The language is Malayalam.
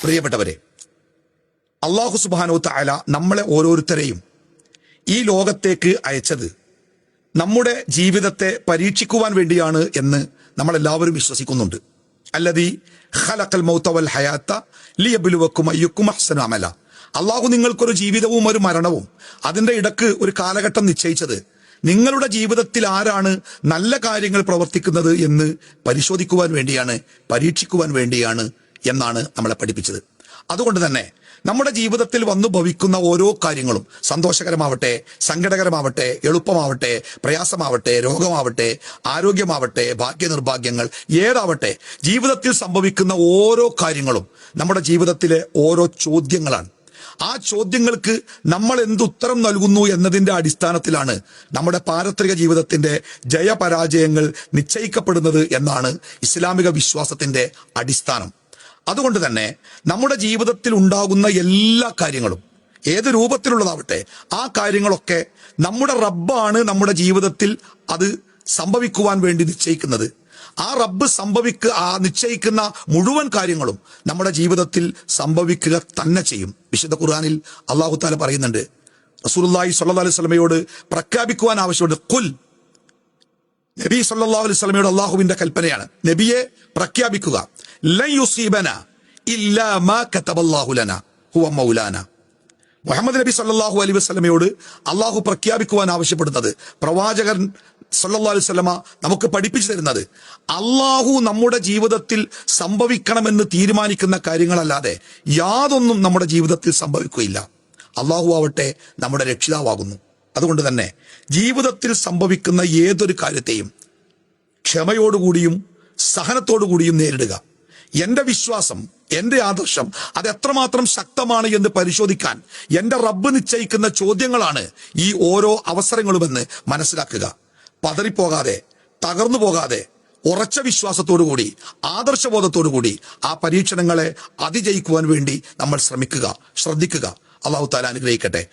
പ്രിയപ്പെട്ടവരെ അള്ളാഹു സുബാനോ തായ നമ്മളെ ഓരോരുത്തരെയും ഈ ലോകത്തേക്ക് അയച്ചത് നമ്മുടെ ജീവിതത്തെ പരീക്ഷിക്കുവാൻ വേണ്ടിയാണ് എന്ന് നമ്മളെല്ലാവരും വിശ്വസിക്കുന്നുണ്ട്. അല്ലതി ഖലഖൽ മൗത്തവൽ വൽ ഹയാത്ത ലിയബിലുവക്കും അയ്യുക്കും അഹ്സനാമല അള്ളാഹു നിങ്ങൾക്കൊരു ജീവിതവും ഒരു മരണവും അതിന്റെ ഇടയ്ക്ക് ഒരു കാലഘട്ടം നിശ്ചയിച്ചത് നിങ്ങളുടെ ജീവിതത്തിൽ ആരാണ് നല്ല കാര്യങ്ങൾ പ്രവർത്തിക്കുന്നത് എന്ന് പരിശോധിക്കുവാൻ വേണ്ടിയാണ് പരീക്ഷിക്കുവാൻ വേണ്ടിയാണ് എന്നാണ് നമ്മളെ പഠിപ്പിച്ചത്. അതുകൊണ്ട് തന്നെ നമ്മുടെ ജീവിതത്തിൽ വന്നു ഭവിക്കുന്ന ഓരോ കാര്യങ്ങളും സന്തോഷകരമാവട്ടെ സങ്കടകരമാവട്ടെ എളുപ്പമാവട്ടെ പ്രയാസമാവട്ടെ രോഗമാവട്ടെ ആരോഗ്യമാവട്ടെ ഭാഗ്യനിർഭാഗ്യങ്ങൾ ഏതാവട്ടെ ജീവിതത്തിൽ സംഭവിക്കുന്ന ഓരോ കാര്യങ്ങളും നമ്മുടെ ജീവിതത്തിലെ ഓരോ ചോദ്യങ്ങളാണ്. ആ ചോദ്യങ്ങൾക്ക് നമ്മൾ എന്ത് ഉത്തരം നൽകുന്നു എന്നതിന്റെ അടിസ്ഥാനത്തിലാണ് നമ്മുടെ പാരത്രിക ജീവിതത്തിന്റെ ജയപരാജയങ്ങൾ നിശ്ചയിക്കപ്പെടുന്നത് എന്നാണ് ഇസ്ലാമിക വിശ്വാസത്തിന്റെ അടിസ്ഥാനം. അതുകൊണ്ട് തന്നെ നമ്മുടെ ജീവിതത്തിൽ ഉണ്ടാകുന്ന എല്ലാ കാര്യങ്ങളും ഏത് രൂപത്തിലുള്ളതാവട്ടെ ആ കാര്യങ്ങളൊക്കെ നമ്മുടെ റബ്ബാണ് നമ്മുടെ ജീവിതത്തിൽ അത് സംഭവിക്കുവാൻ വേണ്ടി നിശ്ചയിക്കുന്നത്. ആ റബ്ബ് സംഭവിക്ക ആ നിശ്ചയിക്കുന്ന മുഴുവൻ കാര്യങ്ങളും നമ്മുടെ ജീവിതത്തിൽ സംഭവിക്കുക തന്നെ ചെയ്യും. വിശുദ്ധ ഖുർആാനിൽ അള്ളാഹു താല പറയുന്നുണ്ട് റസൂലി സ്വല്ലല്ലാഹു അലൈഹി വസല്ലമയോട് പ്രഖ്യാപിക്കുവാൻ ആവശ്യമുണ്ട് കുൽ നബി സല്ലാ അലൈഹി വസല്ലമയുടെ അള്ളാഹുവിന്റെ കൽപ്പനയാണ്. നബിയെ പ്രഖ്യാപിക്കുക. മുഹമ്മദ് നബി സല്ലല്ലാഹു അലൈഹി വസല്ലമയോട് അള്ളാഹു പ്രഖ്യാപിക്കുവാൻ ആവശ്യപ്പെടുന്നത് പ്രവാചകൻ സല്ലല്ലാഹു അലൈഹി വസല്ലമ നമുക്ക് പഠിപ്പിച്ചു തരുന്നത് അള്ളാഹു നമ്മുടെ ജീവിതത്തിൽ സംഭവിക്കണമെന്ന് തീരുമാനിക്കുന്ന കാര്യങ്ങളല്ലാതെ യാതൊന്നും നമ്മുടെ ജീവിതത്തിൽ സംഭവിക്കുകയില്ല. അള്ളാഹു ആവട്ടെ നമ്മുടെ രക്ഷിതാവാകുന്നു. അതുകൊണ്ട് തന്നെ ജീവിതത്തിൽ സംഭവിക്കുന്ന ഏതൊരു കാര്യത്തെയും ക്ഷമയോടുകൂടിയും സഹനത്തോടുകൂടിയും നേരിടുക. എന്റെ വിശ്വാസം എന്റെ ആദർശം അത് എത്രമാത്രം ശക്തമാണ് എന്ന് പരിശോധിക്കാൻ എന്റെ റബ്ബ് നിശ്ചയിക്കുന്ന ചോദ്യങ്ങളാണ് ഈ ഓരോ അവസരങ്ങളുമെന്ന് മനസ്സിലാക്കുക. പതറിപ്പോകാതെ തകർന്നു പോകാതെ ഉറച്ച വിശ്വാസത്തോടുകൂടി ആദർശബോധത്തോടുകൂടി ആ പരീക്ഷണങ്ങളെ അതിജയിക്കുവാൻ വേണ്ടി നമ്മൾ ശ്രമിക്കുക ശ്രദ്ധിക്കുക. അള്ളാഹു താല അനുഗ്രഹിക്കട്ടെ.